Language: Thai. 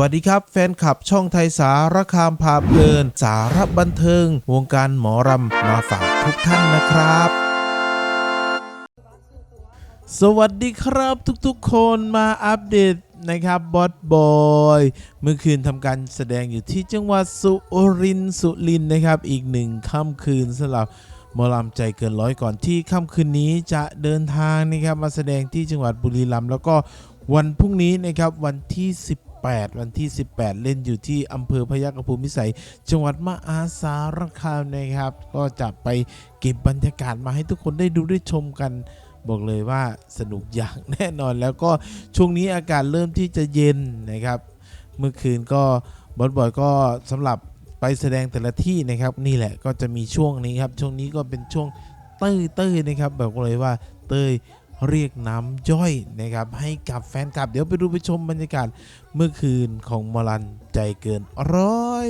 วัสดีครับ แฟนคลับช่องไทยสารคามพาเพลิน สารบันเทิง วงการหมอรำมาฝากทุกท่านนะครับสวัสดีครับทุกๆคนมาอัปเดตนะครับบอสบอยเมื่อคืนทำการแสดงอยู่ที่จังหวัดสุรินทร์สุรินทร์นะครับ อีกหนึ่งค่ำคืนสำหรับหมอลำใจเกินร้อยก่อนที่ค่ำคืนนี้จะเดินทางนะครับมาแสดงที่จังหวัดบุรีรัมย์แล้วก็วันพรุ่งนี้นะครับวันที่ 18 วันที่ 18 เล่นอยู่ที่อำเภอพยัคฆภูมิสัย จังหวัดมหาสารคามนะครับ ก็จะไปเก็บบรรยากาศมาให้ทุกคนได้ดูได้ชมกัน บอกเลยว่าสนุกอย่างแน่นอนแล้วก็ช่วงนี้อากาศเริ่มที่จะเย็นนะครับ เมื่อคืนก็บอสบอยก็สำหรับไปแสดงแต่ละที่นะครับ นี่แหละก็จะมีช่วงนี้ครับ ช่วงนี้ก็เป็นช่วงเต้ยเต้ยนะครับบอกเลยว่าเต้ย เรียกน้ำย่อยนะครับให้กับแฟนคลับ เดี๋ยวไปดูไปชมบรรยากาศเมื่อคืนของมอลันใจเกินร้อย